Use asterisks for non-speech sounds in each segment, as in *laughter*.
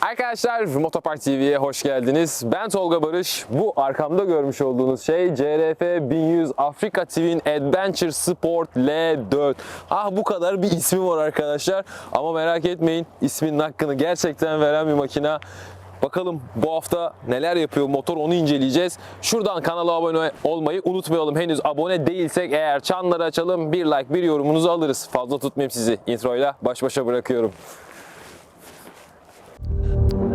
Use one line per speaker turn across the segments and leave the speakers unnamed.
Arkadaşlar Motopark TV'ye hoş geldiniz. Ben Tolga Barış. Bu arkamda görmüş olduğunuz şey CRF 1100 Afrika Twin Adventure Sport L4. Ah bu kadar bir ismi var arkadaşlar. Ama merak etmeyin isminin hakkını gerçekten veren bir makina. Bakalım bu hafta neler yapıyor motor onu inceleyeceğiz. Şuradan kanala abone olmayı unutmayalım. Henüz abone değilsek eğer çanları açalım. Bir like bir yorumunuzu alırız. Fazla tutmayayım sizi. Introyla baş başa bırakıyorum. Thank you.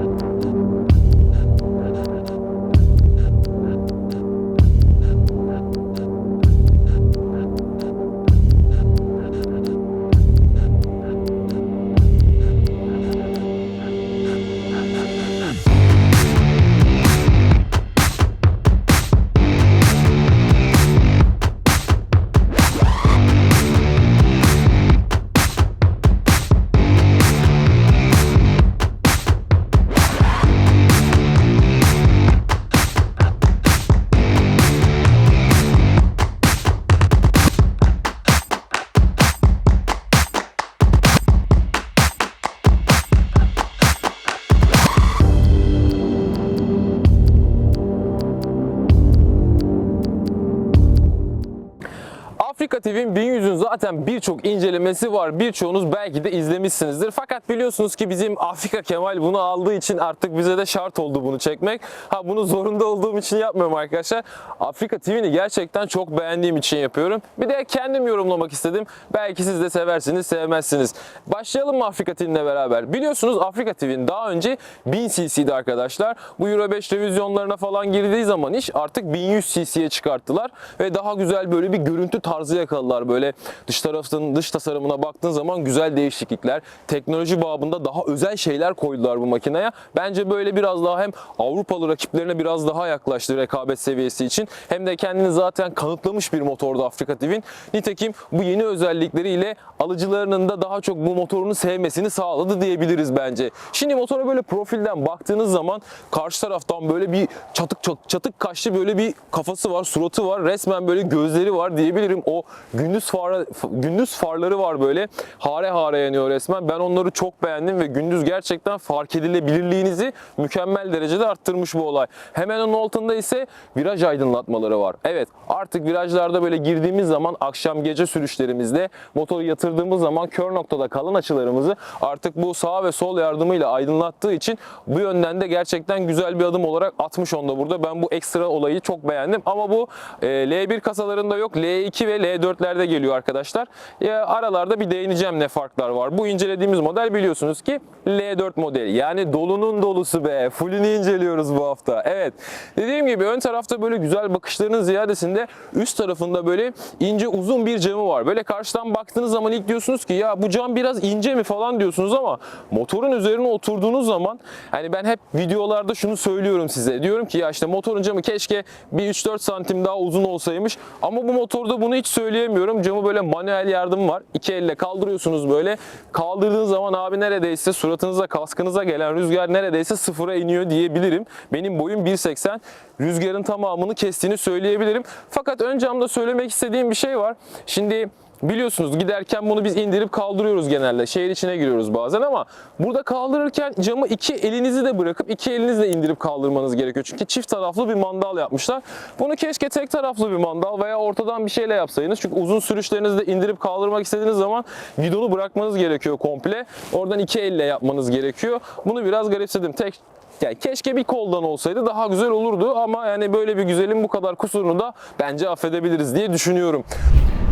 Afrika TV'nin 1100'ün zaten birçok incelemesi var. Birçoğunuz belki de izlemişsinizdir. Fakat biliyorsunuz ki bizim Afrika Kemal bunu aldığı için artık bize de şart oldu bunu çekmek. Ha bunu zorunda olduğum için yapmıyorum arkadaşlar. Afrika TV'ni gerçekten çok beğendiğim için yapıyorum. Bir de kendim yorumlamak istedim. Belki siz de seversiniz, sevmezsiniz. Başlayalım mı Afrika TV'ninle beraber? Biliyorsunuz Afrika TV'nin daha önce 1000 cc'di arkadaşlar. Bu Euro 5 revizyonlarına falan girdiği zaman iş artık 1100 cc'ye çıkarttılar ve daha güzel böyle bir görüntü tarzı yakaladılar. Böyle dış tarafın dış tasarımına baktığın zaman güzel değişiklikler, teknoloji babında daha özel şeyler koydular bu makineye. Bence böyle biraz daha hem Avrupalı rakiplerine biraz daha yaklaştı rekabet seviyesi için hem de kendini zaten kanıtlamış bir motordu Afrika TV'nin. Nitekim bu yeni özellikleriyle alıcılarının da daha çok bu motorunu sevmesini sağladı diyebiliriz bence. Şimdi motora böyle profilden baktığınız zaman karşı taraftan böyle bir çatık, çatık kaşlı böyle bir kafası var, suratı var. Resmen böyle gözleri var diyebilirim. O gündüz far gündüz farları var böyle. Hare hare yanıyor resmen. Ben onları çok beğendim ve gündüz gerçekten fark edilebilirliğinizi mükemmel derecede arttırmış bu olay. Hemen onun altında ise viraj aydınlatmaları var. Evet artık virajlarda böyle girdiğimiz zaman akşam gece sürüşlerimizde motoru yatırdığımız zaman kör noktada kalan açılarımızı artık bu sağ ve sol yardımıyla aydınlattığı için bu yönden de gerçekten güzel bir adım olarak atmış onda burada. Ben bu ekstra olayı çok beğendim ama bu e, L1 kasalarında yok. L2 ve L4'lerde geliyor arkadaşlar. Ya, aralarda bir değineceğim ne farklar var. Bu incelediğimiz model biliyorsunuz ki L4 modeli. Yani dolunun dolusu be. Fullünü inceliyoruz bu hafta. Evet. Dediğim gibi ön tarafta böyle güzel bakışlarının ziyadesinde üst tarafında böyle ince uzun bir camı var. Böyle karşıdan baktığınız zaman ilk diyorsunuz ki ya bu cam biraz ince mi falan diyorsunuz ama motorun üzerine oturduğunuz zaman hani ben hep videolarda şunu söylüyorum size. Diyorum ki ya işte motorun camı keşke bir 3-4 santim daha uzun olsaymış. Ama bu motorda bunu hiç söyleyemiyorum. Camı böyle manuel yardım var. İki elle kaldırıyorsunuz böyle. Kaldırdığınız zaman abi neredeyse suratınıza kaskınıza gelen rüzgar neredeyse sıfıra iniyor diyebilirim. Benim boyum 1.80. Rüzgarın tamamını kestiğini söyleyebilirim. Fakat ön camda söylemek istediğim bir şey var. Şimdi Biliyorsunuz giderken bunu biz indirip kaldırıyoruz genelde. Şehir içine giriyoruz bazen ama burada kaldırırken camı iki elinizi de bırakıp iki elinizle indirip kaldırmanız gerekiyor. Çünkü çift taraflı bir mandal yapmışlar. Bunu keşke tek taraflı bir mandal veya ortadan bir şeyle yapsaydınız. Çünkü uzun sürüşlerinizde indirip kaldırmak istediğiniz zaman gidonu bırakmanız gerekiyor komple. Oradan iki elle yapmanız gerekiyor. Bunu biraz garipsedim. Tek yani keşke bir koldan olsaydı daha güzel olurdu ama yani böyle bir güzelin bu kadar kusurunu da bence affedebiliriz diye düşünüyorum.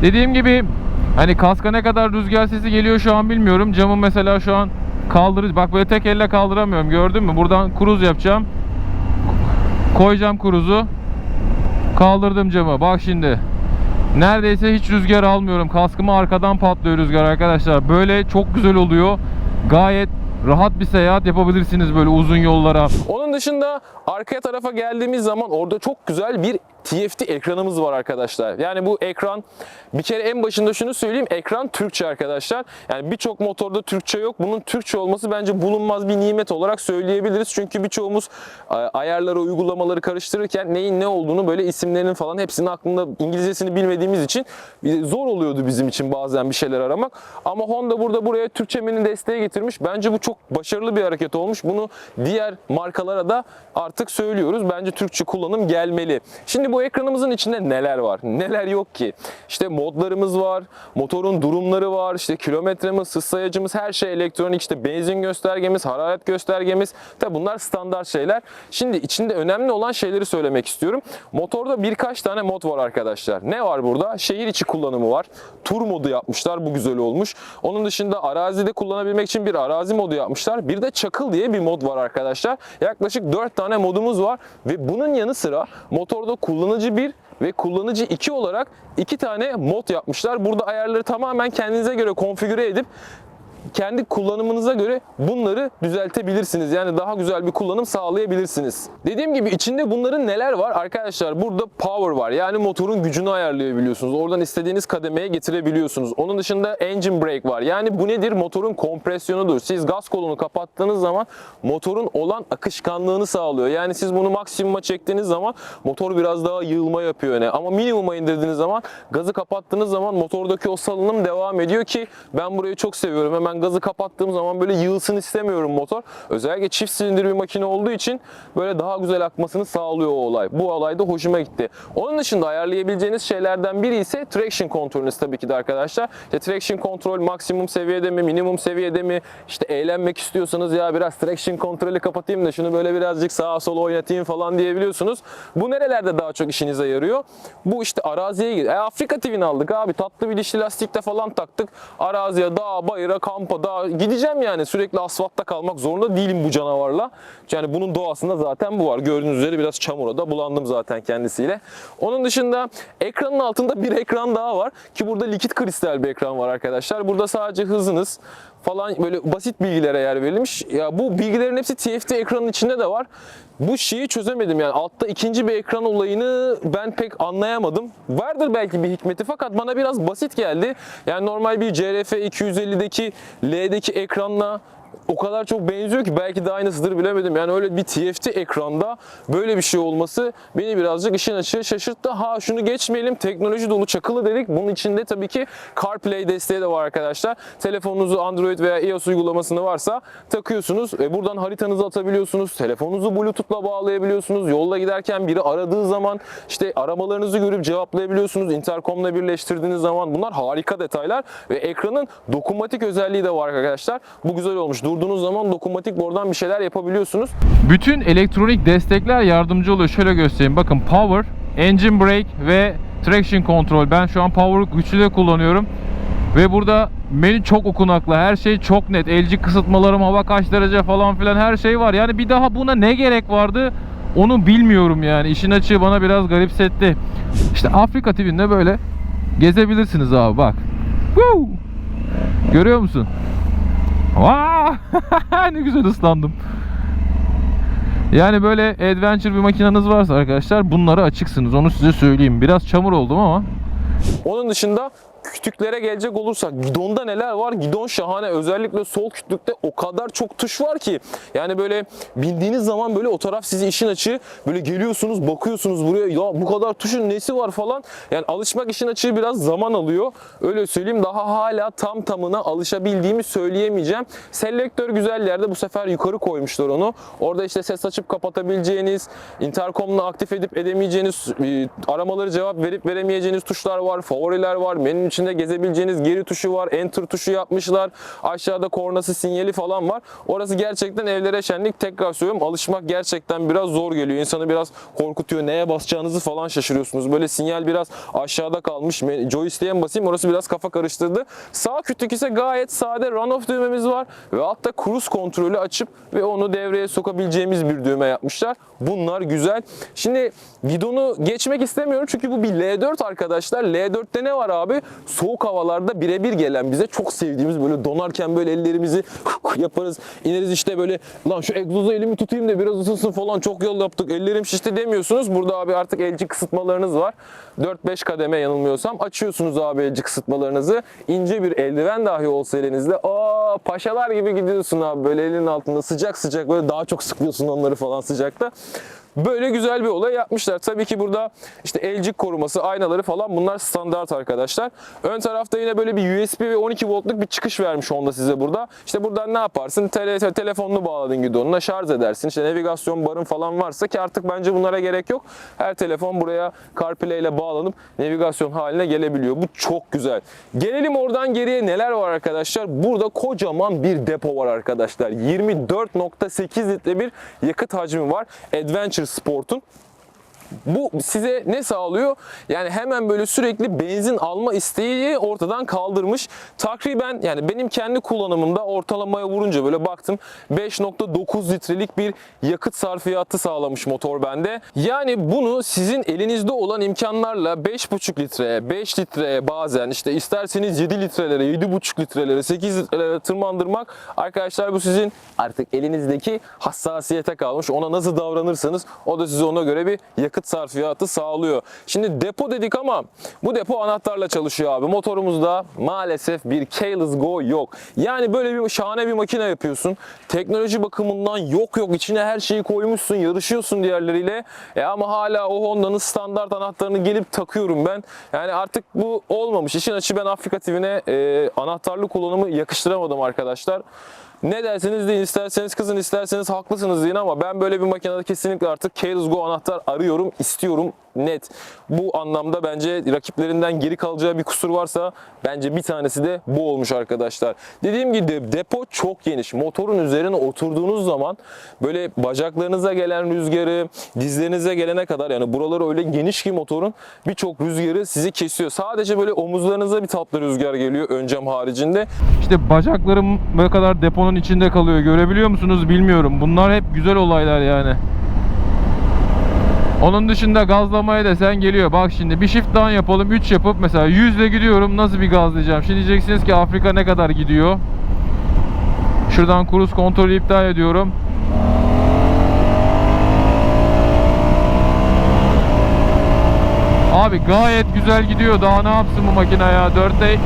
Dediğim gibi hani kaska ne kadar rüzgar sesi geliyor şu an bilmiyorum. Camı mesela şu an kaldırır. Bak böyle tek elle kaldıramıyorum. Gördün mü? Buradan kruz yapacağım. Koyacağım kruzu. Kaldırdım camı. Bak şimdi. Neredeyse hiç rüzgar almıyorum. Kaskıma arkadan patlıyor rüzgar arkadaşlar. Böyle çok güzel oluyor. Gayet rahat bir seyahat yapabilirsiniz böyle uzun yollara.
Onun dışında arka tarafa geldiğimiz zaman orada çok güzel bir TFT ekranımız var arkadaşlar. Yani bu ekran bir kere en başında şunu söyleyeyim. Ekran Türkçe arkadaşlar. Yani birçok motorda Türkçe yok. Bunun Türkçe olması bence bulunmaz bir nimet olarak söyleyebiliriz. Çünkü birçoğumuz e, ayarları, uygulamaları karıştırırken neyin ne olduğunu böyle isimlerinin falan hepsinin aklında İngilizcesini bilmediğimiz için zor oluyordu bizim için bazen bir şeyler aramak. Ama Honda burada buraya Türkçe menü desteği getirmiş. Bence bu çok başarılı bir hareket olmuş. Bunu diğer markalara da artık söylüyoruz. Bence Türkçe kullanım gelmeli. Şimdi bu ekranımızın içinde neler var? Neler yok ki? İşte modlarımız var, motorun durumları var, işte kilometremiz, hız sayacımız, her şey elektronik. İşte benzin göstergemiz, hararet göstergemiz. Tabi bunlar standart şeyler. Şimdi içinde önemli olan şeyleri söylemek istiyorum. Motorda birkaç tane mod var arkadaşlar. Ne var burada? Şehir içi kullanımı var. Tur modu yapmışlar. Bu güzel olmuş. Onun dışında arazide kullanabilmek için bir arazi modu yapmışlar. Bir de çakıl diye bir mod var arkadaşlar. Yaklaşık 4 tane modumuz var ve bunun yanı sıra motorda kullanıcı 1 ve kullanıcı 2 olarak iki tane mod yapmışlar. Burada ayarları tamamen kendinize göre konfigüre edip kendi kullanımınıza göre bunları düzeltebilirsiniz. Yani daha güzel bir kullanım sağlayabilirsiniz. Dediğim gibi içinde bunların neler var? Arkadaşlar burada power var. Yani motorun gücünü ayarlayabiliyorsunuz. Oradan istediğiniz kademeye getirebiliyorsunuz. Onun dışında engine brake var. Yani bu nedir? Motorun kompresyonudur. Siz gaz kolunu kapattığınız zaman motorun olan akışkanlığını sağlıyor. Yani siz bunu maksimuma çektiğiniz zaman motor biraz daha yığılma yapıyor öne. Ama minimuma indirdiğiniz zaman gazı kapattığınız zaman motordaki o salınım devam ediyor ki ben burayı çok seviyorum. Hemen gazı kapattığım zaman böyle yığılsın istemiyorum motor. Özellikle çift silindir bir makine olduğu için böyle daha güzel akmasını sağlıyor o olay. Bu olay da hoşuma gitti. Onun dışında ayarlayabileceğiniz şeylerden biri ise traction kontrolünüz tabii ki de arkadaşlar. İşte traction kontrol maksimum seviyede mi, minimum seviyede mi? İşte eğlenmek istiyorsanız ya biraz traction kontrolü kapatayım da şunu böyle birazcık sağa sola oynatayım falan diyebiliyorsunuz. Bu nerelerde daha çok işinize yarıyor? Bu işte araziye gir. E, Afrika TV'ni aldık abi. Tatlı bir dişli lastikle falan taktık. Araziye, dağa, bayıra, kampa, dağa gideceğim yani. Sürekli asfaltta kalmak zorunda değilim bu canavarla. Yani bunun doğasında zaten bu var. Gördüğünüz üzere biraz çamura da bulandım zaten kendisiyle. Onun dışında ekranın altında bir ekran daha var. Ki burada likit kristal bir ekran var arkadaşlar. Burada sadece hızınız falan böyle basit bilgilere yer verilmiş. Ya bu bilgilerin hepsi TFT ekranın içinde de var. Bu şeyi çözemedim yani altta ikinci bir ekran olayını ben pek anlayamadım. Vardır belki bir hikmeti fakat bana biraz basit geldi. Yani normal bir CRF 250'deki L'deki ekranla o kadar çok benziyor ki belki de aynısıdır bilemedim. Yani öyle bir TFT ekranda böyle bir şey olması beni birazcık işin açığı şaşırttı. Ha şunu geçmeyelim teknoloji dolu çakılı dedik. Bunun içinde tabii ki CarPlay desteği de var arkadaşlar. Telefonunuzu Android veya iOS uygulamasını varsa takıyorsunuz ve buradan haritanızı atabiliyorsunuz. Telefonunuzu Bluetooth'la bağlayabiliyorsunuz. Yolda giderken biri aradığı zaman işte aramalarınızı görüp cevaplayabiliyorsunuz. Intercom'la birleştirdiğiniz zaman bunlar harika detaylar ve ekranın dokunmatik özelliği de var arkadaşlar. Bu güzel olmuş. Durduğunuz zaman dokunmatik oradan bir şeyler yapabiliyorsunuz.
Bütün elektronik destekler yardımcı oluyor. Şöyle göstereyim. Bakın power, engine brake ve traction control. Ben şu an power güçlü kullanıyorum. Ve burada menü çok okunaklı. Her şey çok net. LG kısıtmalarım, hava kaç derece falan filan her şey var. Yani bir daha buna ne gerek vardı? Onu bilmiyorum yani. İşin açığı bana biraz garipsetti. İşte Afrika TV'nde böyle gezebilirsiniz abi bak. Woo! Görüyor musun? Vaa! *laughs* ne güzel ıslandım. Yani böyle adventure bir makineniz varsa arkadaşlar bunlara açıksınız. Onu size söyleyeyim. Biraz çamur oldum ama.
Onun dışında kütüklere gelecek olursak gidonda neler var? Gidon şahane. Özellikle sol kütükte o kadar çok tuş var ki. Yani böyle bindiğiniz zaman böyle o taraf sizi işin açığı böyle geliyorsunuz bakıyorsunuz buraya ya bu kadar tuşun nesi var falan. Yani alışmak işin açığı biraz zaman alıyor. Öyle söyleyeyim daha hala tam tamına alışabildiğimi söyleyemeyeceğim. Selektör güzel yerde bu sefer yukarı koymuşlar onu. Orada işte ses açıp kapatabileceğiniz, intercom'la aktif edip edemeyeceğiniz, e, aramaları cevap verip veremeyeceğiniz tuşlar var, favoriler var, menünün içinde gezebileceğiniz geri tuşu var, enter tuşu yapmışlar. Aşağıda kornası sinyali falan var. Orası gerçekten evlere şenlik. Tekrar söylüyorum alışmak gerçekten biraz zor geliyor. İnsanı biraz korkutuyor. Neye basacağınızı falan şaşırıyorsunuz. Böyle sinyal biraz aşağıda kalmış. Joystick'e mi basayım? Orası biraz kafa karıştırdı. Sağ kütük ise gayet sade run off düğmemiz var. Ve altta cruise kontrolü açıp ve onu devreye sokabileceğimiz bir düğme yapmışlar. Bunlar güzel. Şimdi gidonu geçmek istemiyorum çünkü bu bir L4 arkadaşlar. L4'te ne var abi? Soğuk havalarda birebir gelen bize çok sevdiğimiz böyle donarken böyle ellerimizi *laughs* yaparız. ineriz işte böyle lan şu egzozu elimi tutayım da biraz ısınsın falan çok yol yaptık ellerim şişti demiyorsunuz. Burada abi artık elci kısıtmalarınız var. 4-5 kademe yanılmıyorsam açıyorsunuz abi elci kısıtmalarınızı. İnce bir eldiven dahi olsa elinizde aa paşalar gibi gidiyorsun abi böyle elinin altında sıcak sıcak böyle daha çok sıkıyorsun onları falan sıcakta. Böyle güzel bir olay yapmışlar. Tabii ki burada işte elcik koruması, aynaları falan bunlar standart arkadaşlar. Ön tarafta yine böyle bir USB ve 12 voltluk bir çıkış vermiş Honda size burada. İşte buradan ne yaparsın? Tele, te- telefonunu bağladın gidonuna şarj edersin. İşte navigasyon barın falan varsa ki artık bence bunlara gerek yok. Her telefon buraya CarPlay ile bağlanıp navigasyon haline gelebiliyor. Bu çok güzel. Gelelim oradan geriye neler var arkadaşlar? Burada kocaman bir depo var arkadaşlar. 24.8 litre bir yakıt hacmi var. Adventure Sport'un. Bu size ne sağlıyor? Yani hemen böyle sürekli benzin alma isteği ortadan kaldırmış. Takriben yani benim kendi kullanımımda ortalamaya vurunca böyle baktım 5.9 litrelik bir yakıt sarfiyatı sağlamış motor bende. Yani bunu sizin elinizde olan imkanlarla 5.5 litre, 5 litre bazen işte isterseniz 7 litrelere, 7.5 litrelere, 8 litrelere tırmandırmak arkadaşlar bu sizin artık elinizdeki hassasiyete kalmış. Ona nasıl davranırsanız o da size ona göre bir yakıt sarfiyatı sağlıyor. Şimdi depo dedik ama bu depo anahtarla çalışıyor abi. Motorumuzda maalesef bir keyless go yok. Yani böyle bir şahane bir makine yapıyorsun. Teknoloji bakımından yok yok içine her şeyi koymuşsun, yarışıyorsun diğerleriyle. E ama hala o Honda'nın standart anahtarını gelip takıyorum ben. Yani artık bu olmamış. İşin açı ben Afrika TV'ne e, anahtarlı kullanımı yakıştıramadım arkadaşlar. Ne derseniz deyin, isterseniz kızın, isterseniz haklısınız deyin ama ben böyle bir makinede kesinlikle artık Keyless Go anahtar arıyorum, istiyorum net. Bu anlamda bence rakiplerinden geri kalacağı bir kusur varsa bence bir tanesi de bu olmuş arkadaşlar. Dediğim gibi de- depo çok geniş. Motorun üzerine oturduğunuz zaman böyle bacaklarınıza gelen rüzgarı, dizlerinize gelene kadar yani buraları öyle geniş ki motorun birçok rüzgarı sizi kesiyor. Sadece böyle omuzlarınıza bir tatlı rüzgar geliyor ön cam haricinde.
İşte bacaklarım ne kadar deponun içinde kalıyor görebiliyor musunuz bilmiyorum. Bunlar hep güzel olaylar yani. Onun dışında gazlamaya desen geliyor. Bak şimdi bir shift down yapalım 3 yapıp mesela 100 ile gidiyorum nasıl bir gazlayacağım. Şimdi diyeceksiniz ki Afrika ne kadar gidiyor. Şuradan kruz kontrolü iptal ediyorum. Abi gayet güzel gidiyor. Daha ne yapsın bu makine ya? 4'te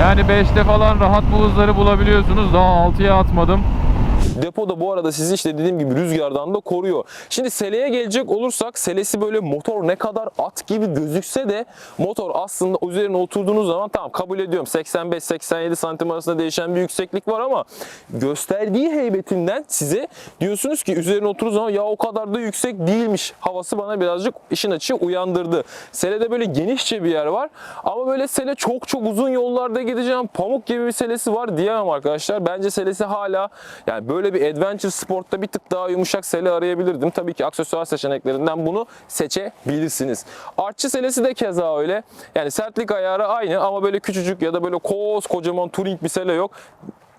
yani 5'te falan rahat bu hızları bulabiliyorsunuz. Daha 6'ya atmadım.
Depo da bu arada sizi işte dediğim gibi rüzgardan da koruyor. Şimdi seleye gelecek olursak selesi böyle motor ne kadar at gibi gözükse de motor aslında üzerine oturduğunuz zaman tamam kabul ediyorum 85-87 santim arasında değişen bir yükseklik var ama gösterdiği heybetinden size diyorsunuz ki üzerine oturduğunuz zaman ya o kadar da yüksek değilmiş havası bana birazcık işin açığı uyandırdı. Selede böyle genişçe bir yer var ama böyle sele çok çok uzun yollarda gideceğim pamuk gibi bir selesi var diyemem arkadaşlar. Bence selesi hala yani böyle bir adventure sportta bir tık daha yumuşak sele arayabilirdim. Tabii ki aksesuar seçeneklerinden bunu seçebilirsiniz. Artçı selesi de keza öyle. Yani sertlik ayarı aynı ama böyle küçücük ya da böyle kocaman touring bir sele yok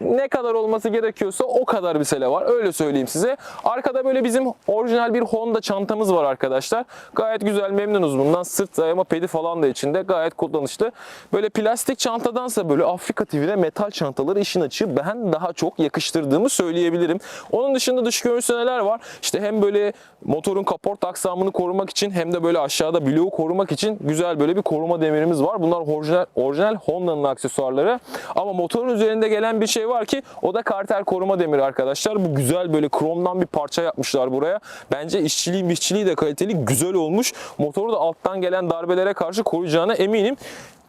ne kadar olması gerekiyorsa o kadar bir sele var. Öyle söyleyeyim size. Arkada böyle bizim orijinal bir Honda çantamız var arkadaşlar. Gayet güzel memnunuz bundan. Sırt dayama pedi falan da içinde. Gayet kullanışlı. Böyle plastik çantadansa böyle Afrika TV'de metal çantaları işin açığı ben daha çok yakıştırdığımı söyleyebilirim. Onun dışında dış görünüşte neler var? İşte hem böyle motorun kaport aksamını korumak için hem de böyle aşağıda bloğu korumak için güzel böyle bir koruma demirimiz var. Bunlar orijinal, orijinal Honda'nın aksesuarları. Ama motorun üzerinde gelen bir şey var ki o da karter koruma demiri arkadaşlar. Bu güzel böyle kromdan bir parça yapmışlar buraya. Bence işçiliği işçiliği de kaliteli güzel olmuş. Motoru da alttan gelen darbelere karşı koruyacağına eminim.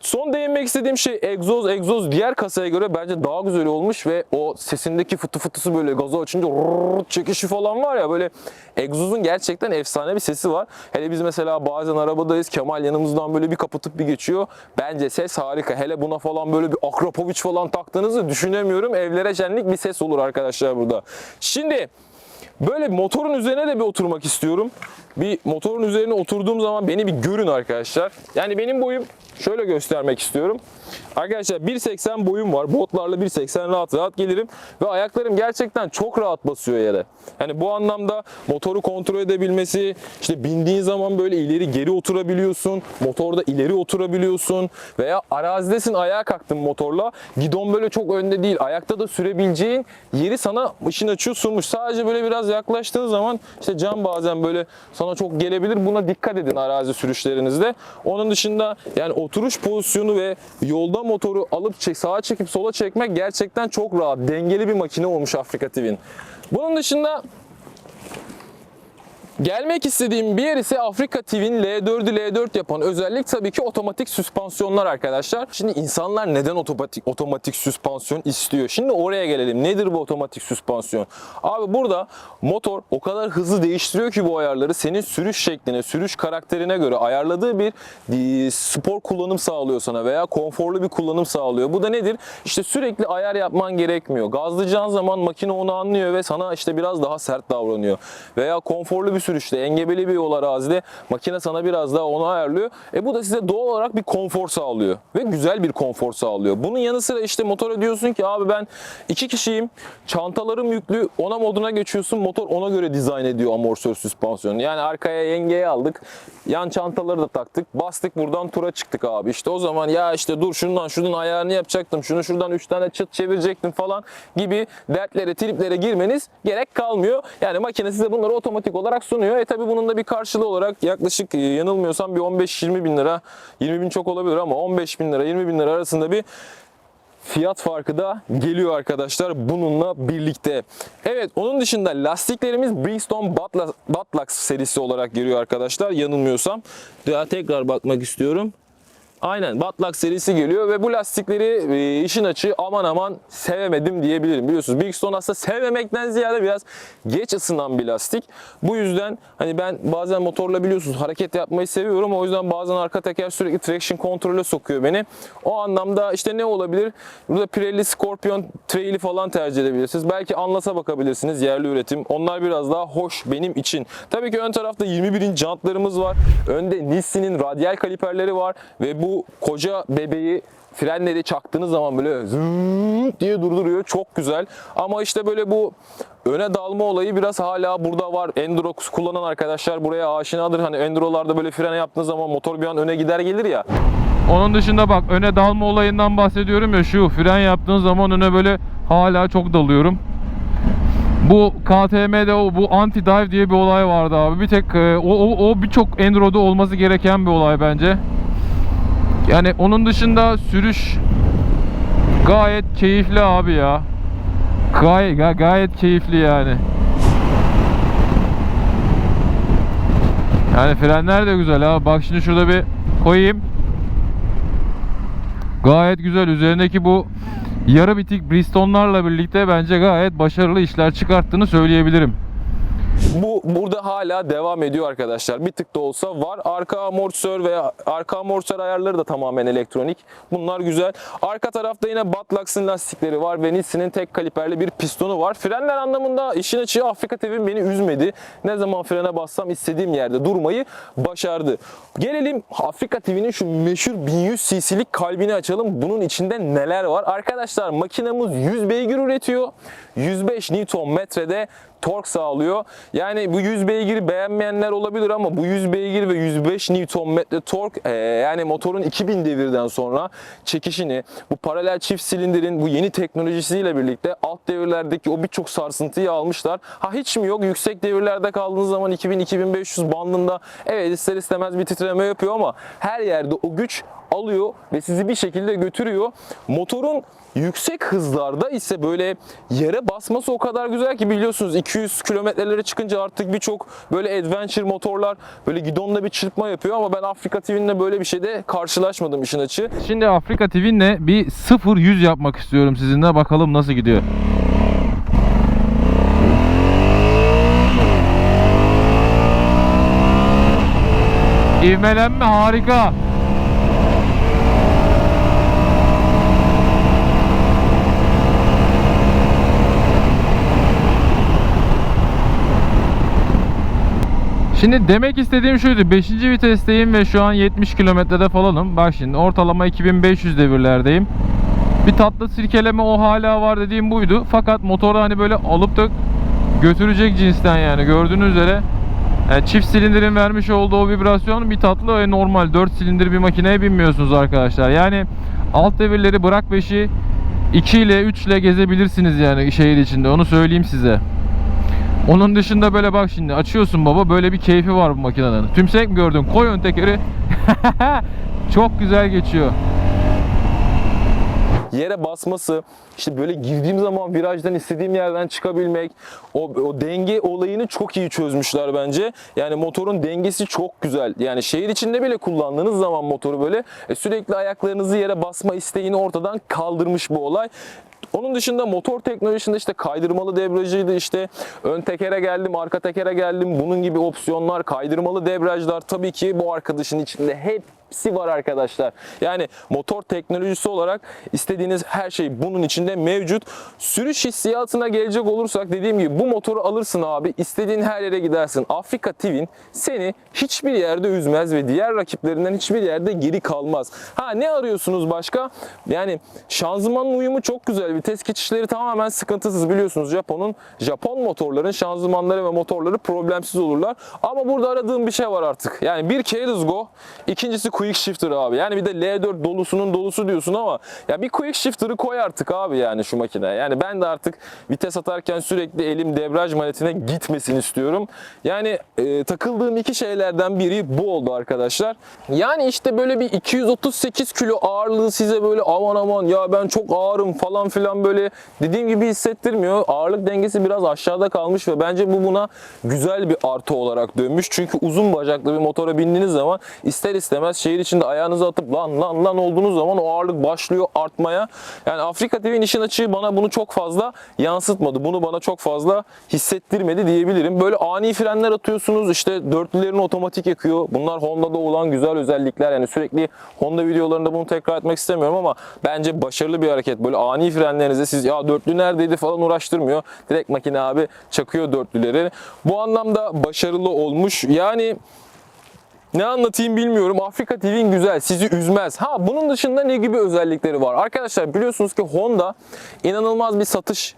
Son değinmek istediğim şey egzoz. Egzoz diğer kasaya göre bence daha güzel olmuş ve o sesindeki fıtı fıtısı böyle gazı açınca çekişi falan var ya böyle egzozun gerçekten efsane bir sesi var. Hele biz mesela bazen arabadayız Kemal yanımızdan böyle bir kapatıp bir geçiyor. Bence ses harika. Hele buna falan böyle bir Akrapovic falan taktığınızı düşünemiyorum. Evlere şenlik bir ses olur arkadaşlar burada. Şimdi Böyle motorun üzerine de bir oturmak istiyorum. Bir motorun üzerine oturduğum zaman beni bir görün arkadaşlar. Yani benim boyum şöyle göstermek istiyorum. Arkadaşlar 1.80 boyum var. Botlarla 1.80 rahat rahat gelirim. Ve ayaklarım gerçekten çok rahat basıyor yere. Yani bu anlamda motoru kontrol edebilmesi, işte bindiğin zaman böyle ileri geri oturabiliyorsun. Motorda ileri oturabiliyorsun. Veya arazidesin ayağa kalktın motorla. Gidon böyle çok önde değil. Ayakta da sürebileceğin yeri sana ışın açıyor sunmuş. Sadece böyle biraz yaklaştığın zaman işte cam bazen böyle sana çok gelebilir. Buna dikkat edin arazi sürüşlerinizde. Onun dışında yani oturuş pozisyonu ve yolda motoru alıp sağa çekip sola çekmek gerçekten çok rahat. Dengeli bir makine olmuş Afrika TV'nin. Bunun dışında Gelmek istediğim bir yer ise Afrika TV'nin L4'ü L4 yapan özellik tabii ki otomatik süspansiyonlar arkadaşlar. Şimdi insanlar neden otomatik otomatik süspansiyon istiyor? Şimdi oraya gelelim. Nedir bu otomatik süspansiyon? Abi burada motor o kadar hızlı değiştiriyor ki bu ayarları senin sürüş şekline, sürüş karakterine göre ayarladığı bir spor kullanım sağlıyor sana veya konforlu bir kullanım sağlıyor. Bu da nedir? İşte sürekli ayar yapman gerekmiyor. Gazlayacağın zaman makine onu anlıyor ve sana işte biraz daha sert davranıyor. Veya konforlu bir sürüşte, engebeli bir yol arazide makine sana biraz daha onu ayarlıyor. E bu da size doğal olarak bir konfor sağlıyor. Ve güzel bir konfor sağlıyor. Bunun yanı sıra işte motora diyorsun ki abi ben iki kişiyim, çantalarım yüklü, ona moduna geçiyorsun. Motor ona göre dizayn ediyor amortisör süspansiyonu. Yani arkaya yengeye aldık, yan çantaları da taktık, bastık buradan tura çıktık abi. İşte o zaman ya işte dur şundan şunun ayarını yapacaktım, şunu şuradan 3 tane çıt çevirecektim falan gibi dertlere, triplere girmeniz gerek kalmıyor. Yani makine size bunları otomatik olarak sunuyor. E tabi bunun da bir karşılığı olarak yaklaşık e, yanılmıyorsam bir 15-20 bin lira, 20 bin çok olabilir ama 15 bin lira, 20 bin lira arasında bir fiyat farkı da geliyor arkadaşlar bununla birlikte. Evet onun dışında lastiklerimiz Bridgestone Butlux serisi olarak geliyor arkadaşlar yanılmıyorsam. Daha tekrar bakmak istiyorum. Aynen Batlak serisi geliyor ve bu lastikleri e, işin açığı aman aman sevemedim diyebilirim. Biliyorsunuz Bridgestone aslında sevmemekten ziyade biraz geç ısınan bir lastik. Bu yüzden hani ben bazen motorla biliyorsunuz hareket yapmayı seviyorum. O yüzden bazen arka teker sürekli traction kontrole sokuyor beni. O anlamda işte ne olabilir? Burada Pirelli Scorpion Trail'i falan tercih edebilirsiniz. Belki Anlas'a bakabilirsiniz yerli üretim. Onlar biraz daha hoş benim için. Tabii ki ön tarafta 21 inç jantlarımız var. Önde Nissin'in radyal kaliperleri var ve bu koca bebeği frenleri çaktığınız zaman böyle zıt diye durduruyor. Çok güzel. Ama işte böyle bu öne dalma olayı biraz hala burada var. Enduro kullanan arkadaşlar buraya aşinadır. Hani Enduro'larda böyle frene yaptığınız zaman motor bir an öne gider gelir ya.
Onun dışında bak öne dalma olayından bahsediyorum ya şu fren yaptığın zaman öne böyle hala çok dalıyorum. Bu KTM'de o bu anti dive diye bir olay vardı abi. Bir tek e, o, o, o birçok Enduro'da olması gereken bir olay bence. Yani onun dışında sürüş gayet keyifli abi ya. Gayet ga- gayet keyifli yani. Yani frenler de güzel ha. Bak şimdi şurada bir koyayım. Gayet güzel. Üzerindeki bu yarı bitik Bristol'larla birlikte bence gayet başarılı işler çıkarttığını söyleyebilirim.
Bu burada hala devam ediyor arkadaşlar. Bir tık da olsa var. Arka amortisör ve arka amortisör ayarları da tamamen elektronik. Bunlar güzel. Arka tarafta yine Batlax'ın lastikleri var ve Nissin'in tek kaliperli bir pistonu var. Frenler anlamında işin açığı Afrika TV'm beni üzmedi. Ne zaman frene bassam istediğim yerde durmayı başardı. Gelelim Afrika TV'nin şu meşhur 1100 cc'lik kalbini açalım. Bunun içinde neler var? Arkadaşlar makinamız 100 beygir üretiyor. 105 Nm'de tork sağlıyor. Yani bu 100 beygiri beğenmeyenler olabilir ama bu 100 beygir ve 105 Nm tork e, yani motorun 2000 devirden sonra çekişini bu paralel çift silindirin bu yeni teknolojisiyle birlikte alt devirlerdeki o birçok sarsıntıyı almışlar. Ha hiç mi yok? Yüksek devirlerde kaldığınız zaman 2000-2500 bandında evet ister istemez bir titreme yapıyor ama her yerde o güç alıyor ve sizi bir şekilde götürüyor. Motorun yüksek hızlarda ise böyle yere basması o kadar güzel ki biliyorsunuz 200 kilometrelere çıkınca artık birçok böyle adventure motorlar böyle gidonda bir çırpma yapıyor ama ben Afrika TV'nde böyle bir şeyde karşılaşmadım işin açığı.
Şimdi Afrika TV'nle bir 0-100 yapmak istiyorum sizinle. Bakalım nasıl gidiyor. İvmelenme harika. Şimdi demek istediğim şuydu. 5. vitesteyim ve şu an 70 kilometrede falanım. Bak şimdi ortalama 2500 devirlerdeyim. Bir tatlı sirkeleme o hala var dediğim buydu. Fakat motoru hani böyle alıp da götürecek cinsten yani gördüğünüz üzere yani çift silindirin vermiş olduğu o vibrasyon bir tatlı ve normal 4 silindir bir makineye binmiyorsunuz arkadaşlar. Yani alt devirleri bırak 5'i 2 ile 3 ile gezebilirsiniz yani şehir içinde onu söyleyeyim size. Onun dışında böyle bak şimdi açıyorsun baba böyle bir keyfi var bu makinenin. Tümsek mi gördün? Koy ön tekeri. *laughs* Çok güzel geçiyor.
yere basması, işte böyle girdiğim zaman virajdan istediğim yerden çıkabilmek, o, o denge olayını çok iyi çözmüşler bence. Yani motorun dengesi çok güzel. Yani şehir içinde bile kullandığınız zaman motoru böyle e, sürekli ayaklarınızı yere basma isteğini ortadan kaldırmış bu olay. Onun dışında motor teknolojisinde işte kaydırmalı debriyajıydı işte ön tekere geldim, arka tekere geldim. Bunun gibi opsiyonlar, kaydırmalı debriyajlar tabii ki bu arkadaşın içinde hepsi var arkadaşlar. Yani motor teknolojisi olarak istediğiniz her şey bunun içinde mevcut. Sürüş hissiyatına gelecek olursak dediğim gibi bu motoru alırsın abi. istediğin her yere gidersin. Afrika Twin seni hiçbir yerde üzmez ve diğer rakiplerinden hiçbir yerde geri kalmaz. Ha ne arıyorsunuz başka? Yani şanzımanın uyumu çok güzel. Vites geçişleri tamamen sıkıntısız biliyorsunuz. Japon'un Japon motorların şanzımanları ve motorları problemsiz olurlar. Ama burada aradığım bir şey var artık. Yani bir Keyless Go, ikincisi Quick Shifter abi. Yani bir de L4 dolusunun dolusu diyorsun ama ya bir Quick Shifter'ı koy artık abi yani şu makineye. Yani ben de artık vites atarken sürekli elim debriyaj manetine gitmesin istiyorum. Yani e, takıldığım iki şeylerden biri bu oldu arkadaşlar. Yani işte böyle bir 238 kilo ağırlığı size böyle aman aman ya ben çok ağırım falan filan böyle dediğim gibi hissettirmiyor. Ağırlık dengesi biraz aşağıda kalmış ve bence bu buna güzel bir artı olarak dönmüş. Çünkü uzun bacaklı bir motora bindiğiniz zaman ister istemez şehir içinde ayağınızı atıp lan lan lan olduğunuz zaman o ağırlık başlıyor artmaya. Yani Afrika TV'nin işin açığı bana bunu çok fazla yansıtmadı. Bunu bana çok fazla hissettirmedi diyebilirim. Böyle ani frenler atıyorsunuz işte dörtlülerini otomatik yakıyor. Bunlar Honda'da olan güzel özellikler. Yani sürekli Honda videolarında bunu tekrar etmek istemiyorum ama bence başarılı bir hareket. Böyle ani frenlerinize siz ya dörtlü neredeydi falan uğraştırmıyor. Direkt makine abi çakıyor dörtlüleri. Bu anlamda başarılı olmuş. Yani ne anlatayım bilmiyorum. Afrika TV'nin güzel, sizi üzmez. Ha bunun dışında ne gibi özellikleri var? Arkadaşlar biliyorsunuz ki Honda inanılmaz bir satış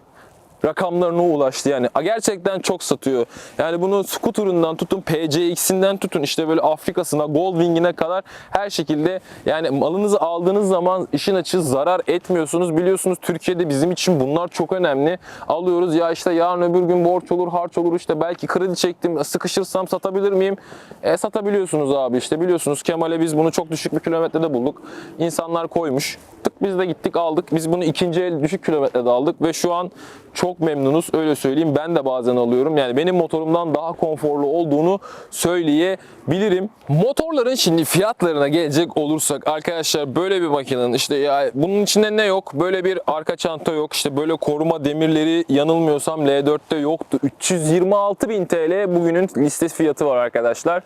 rakamlarına ulaştı yani. Gerçekten çok satıyor. Yani bunu scooter'ından tutun PCX'inden tutun işte böyle Afrika'sına, Goldwing'ine kadar her şekilde yani malınızı aldığınız zaman işin açığı zarar etmiyorsunuz. Biliyorsunuz Türkiye'de bizim için bunlar çok önemli. Alıyoruz ya işte yarın öbür gün borç olur, harç olur işte belki kredi çektim sıkışırsam satabilir miyim? E satabiliyorsunuz abi işte biliyorsunuz Kemal'e biz bunu çok düşük bir kilometrede bulduk. İnsanlar koymuş. Tık biz de gittik aldık. Biz bunu ikinci el düşük kilometrede aldık ve şu an çok memnunuz öyle söyleyeyim. Ben de bazen alıyorum. Yani benim motorumdan daha konforlu olduğunu söyleyebilirim. Motorların şimdi fiyatlarına gelecek olursak arkadaşlar böyle bir makinenin işte ya bunun içinde ne yok? Böyle bir arka çanta yok. İşte böyle koruma demirleri yanılmıyorsam L4'te yoktu. 326.000 TL bugünün liste fiyatı var arkadaşlar.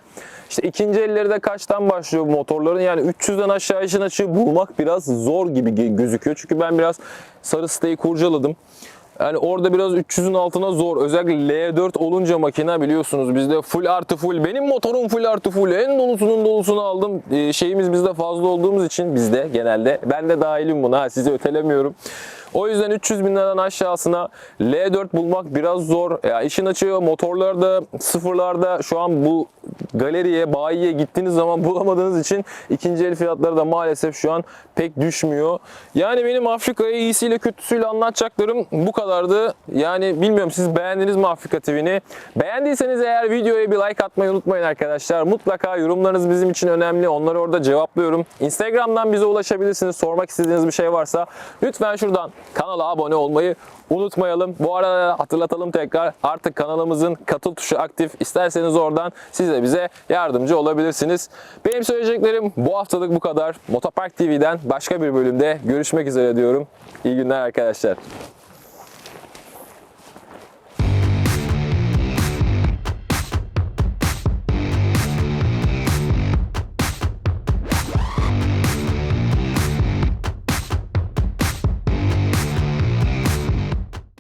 İşte ikinci elleri de kaçtan başlıyor bu motorların? Yani 300'den aşağı işin açığı bulmak biraz zor gibi gözüküyor. Çünkü ben biraz sarı siteyi kurcaladım. Yani orada biraz 300'ün altına zor. Özellikle L4 olunca makine biliyorsunuz bizde full artı full. Benim motorum full artı full. En dolusunun dolusunu aldım. Ee, şeyimiz bizde fazla olduğumuz için bizde genelde. Ben de dahilim buna. Sizi ötelemiyorum. O yüzden 300 bin liradan aşağısına L4 bulmak biraz zor. Ya işin açığı motorlarda sıfırlarda şu an bu galeriye, bayiye gittiğiniz zaman *laughs* bulamadığınız için ikinci el fiyatları da maalesef şu an pek düşmüyor. Yani benim Afrika'ya iyisiyle kötüsüyle anlatacaklarım bu kadardı. Yani bilmiyorum siz beğendiniz mi Afrika TV'ni? Beğendiyseniz eğer videoya bir like atmayı unutmayın arkadaşlar. Mutlaka yorumlarınız bizim için önemli. Onları orada cevaplıyorum. Instagram'dan bize ulaşabilirsiniz. Sormak istediğiniz bir şey varsa lütfen şuradan kanala abone olmayı unutmayalım. Bu arada hatırlatalım tekrar artık kanalımızın katıl tuşu aktif. İsterseniz oradan siz de bize yardımcı olabilirsiniz. Benim söyleyeceklerim bu haftalık bu kadar. Motopark TV'den başka bir bölümde görüşmek üzere diyorum. İyi günler arkadaşlar.